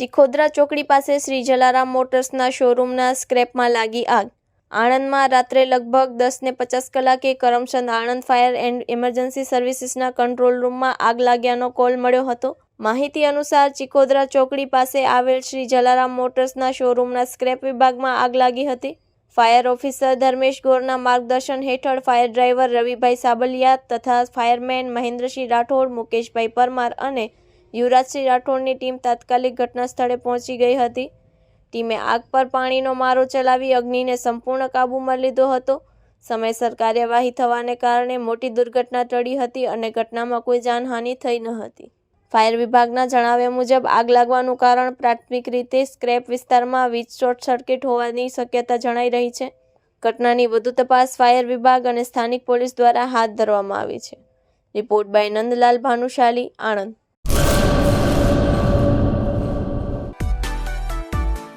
ચિખોદરા ચોકડી પાસે શ્રી જલારામ મોટર્સના શોરૂમના સ્ક્રેપમાં લાગી આગ. આણંદમાં રાત્રે લગભગ દસને પચાસ કલાકે Karamsad Anand fire and emergency સર્વિસીસના control રૂમમાં આગ લાગ્યાનો કોલ મળ્યો હતો. માહિતી અનુસાર ચિખોદરા ચોકડી પાસે આવેલ શ્રી જલારામ મોટર્સના શોરૂમના સ્ક્રેપ વિભાગમાં આગ લાગી હતી. ફાયર ઓફિસર ધર્મેશ ગોરના માર્ગદર્શન હેઠળ ફાયર ડ્રાઈવર રવિભાઈ સાબલિયા તથા ફાયરમેન મહેન્દ્રસિંહ રાઠોડ, મુકેશભાઈ પરમાર અને યુવરાજસિંહ રાઠોડની ટીમ તાત્કાલિક ઘટના સ્થળે પહોંચી ગઈ હતી. ટીમે આગ પર પાણીનો મારો ચલાવી અગ્નિને સંપૂર્ણ કાબૂમાં લીધો હતો. સમયસર કાર્યવાહી થવાને કારણે મોટી દુર્ઘટના ટળી હતી અને ઘટનામાં કોઈ જાનહાનિ થઈ ન હતી. ફાયર વિભાગના જણાવ્યા મુજબ, આગ લાગવાનું કારણ પ્રાથમિક રીતે સ્ક્રેપ વિસ્તારમાં વીજ શોર્ટ સર્કિટ હોવાની શક્યતા જણાઈ રહી છે. ઘટનાની વધુ તપાસ ફાયર વિભાગ અને સ્થાનિક પોલીસ દ્વારા હાથ ધરવામાં આવી છે. Report by Nandlal Bhanushali, Anand.